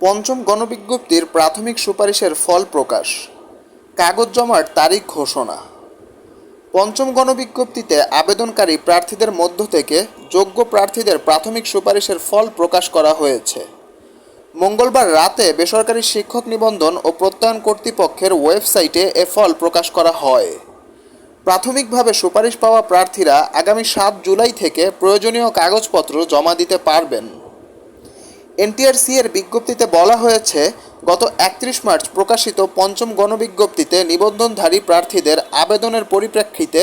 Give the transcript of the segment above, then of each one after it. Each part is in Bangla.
পঞ্চম গণবিজ্ঞপ্তির প্রাথমিক সুপারিশের ফল প্রকাশ। কাগজ জমার তারিখ ঘোষণা। পঞ্চম গণবিজ্ঞপ্তিতে আবেদনকারী প্রার্থীদের মধ্য থেকে যোগ্য প্রার্থীদের প্রাথমিক সুপারিশের ফল প্রকাশ করা হয়েছে। মঙ্গলবার রাতে বেসরকারি শিক্ষক নিবন্ধন ও প্রত্যয়ন কর্তৃপক্ষের ওয়েবসাইটে এ ফল প্রকাশ করা হয়। প্রাথমিকভাবে সুপারিশ পাওয়া প্রার্থীরা আগামী সাত জুলাই থেকে প্রয়োজনীয় কাগজপত্র জমা দিতে পারবেন। এনটিআরসি এর বিজ্ঞপ্তিতে বলা হয়েছে, গত একত্রিশ মার্চ প্রকাশিত পঞ্চম গণবিজ্ঞপ্তিতে নিবন্ধনধারী প্রার্থীদের আবেদনের পরিপ্রেক্ষিতে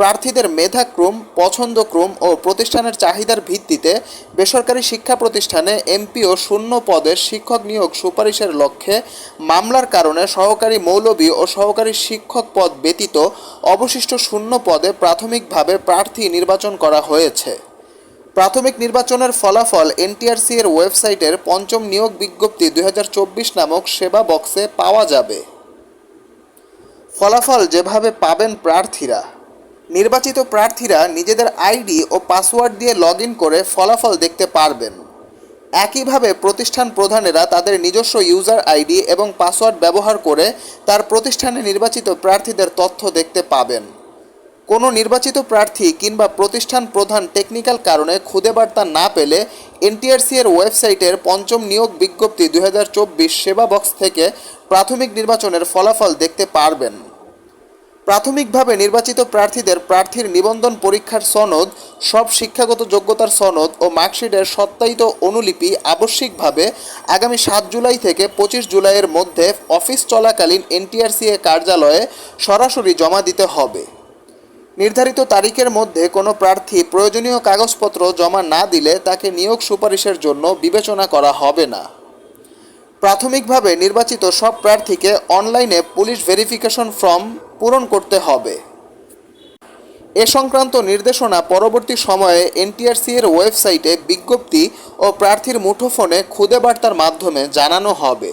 প্রার্থীদের মেধাক্রম, পছন্দক্রম ও প্রতিষ্ঠানের চাহিদার ভিত্তিতে বেসরকারি শিক্ষা প্রতিষ্ঠানে এমপিও শূন্য পদের শিক্ষক নিয়োগ সুপারিশের লক্ষ্যে মামলার কারণে সহকারী মৌলবী ও সহকারী শিক্ষক পদ ব্যতীত অবশিষ্ট শূন্য পদে প্রাথমিকভাবে প্রার্থী নির্বাচন করা হয়েছে। প্রাথমিক নির্বাচনের ফলাফল এনটিআরসি এর ওয়েবসাইটের পঞ্চম নিয়োগ বিজ্ঞপ্তি দু হাজার চব্বিশ নামক সেবা বক্সে পাওয়া যাবে। ফলাফল যেভাবে পাবেন প্রার্থীরা। নির্বাচিত প্রার্থীরা নিজেদের আইডি ও পাসওয়ার্ড দিয়ে লগ করে ফলাফল দেখতে পারবেন। একইভাবে প্রতিষ্ঠান প্রধানেরা তাদের নিজস্ব ইউজার আইডি এবং পাসওয়ার্ড ব্যবহার করে তার প্রতিষ্ঠানে নির্বাচিত প্রার্থীদের তথ্য দেখতে পাবেন। কোনো নির্বাচিত প্রার্থী কিংবা প্রতিষ্ঠান প্রধান টেকনিক্যাল কারণে খুদে বার্তা না পেলে এনটিআরসি এর ওয়েবসাইটের পঞ্চম নিয়োগ বিজ্ঞপ্তি দুই সেবা বক্স থেকে প্রাথমিক নির্বাচনের ফলাফল দেখতে পারবেন। প্রাথমিকভাবে নির্বাচিত প্রার্থীদের প্রার্থীর নিবন্ধন পরীক্ষার সনদ, সব শিক্ষাগত যোগ্যতার সনদ ও মার্কশিটের সত্যায়িত অনুলিপি আবশ্যিকভাবে আগামী সাত জুলাই থেকে পঁচিশ জুলাইয়ের মধ্যে অফিস চলাকালীন এনটিআরসিএ কার্যালয়ে সরাসরি জমা দিতে হবে। নির্ধারিত তারিখের মধ্যে কোনো প্রার্থী প্রয়োজনীয় কাগজপত্র জমা না দিলে তাকে নিয়োগ সুপারিশের জন্য বিবেচনা করা হবে না। প্রাথমিকভাবে নির্বাচিত সব প্রার্থীকে অনলাইনে পুলিশ ভেরিফিকেশন ফর্ম পূরণ করতে হবে। এ সংক্রান্ত নির্দেশনা পরবর্তী সময়ে এনটিআরসি এর ওয়েবসাইটে বিজ্ঞপ্তি ও প্রার্থীর মুঠোফোনে খুদে বার্তার মাধ্যমে জানানো হবে।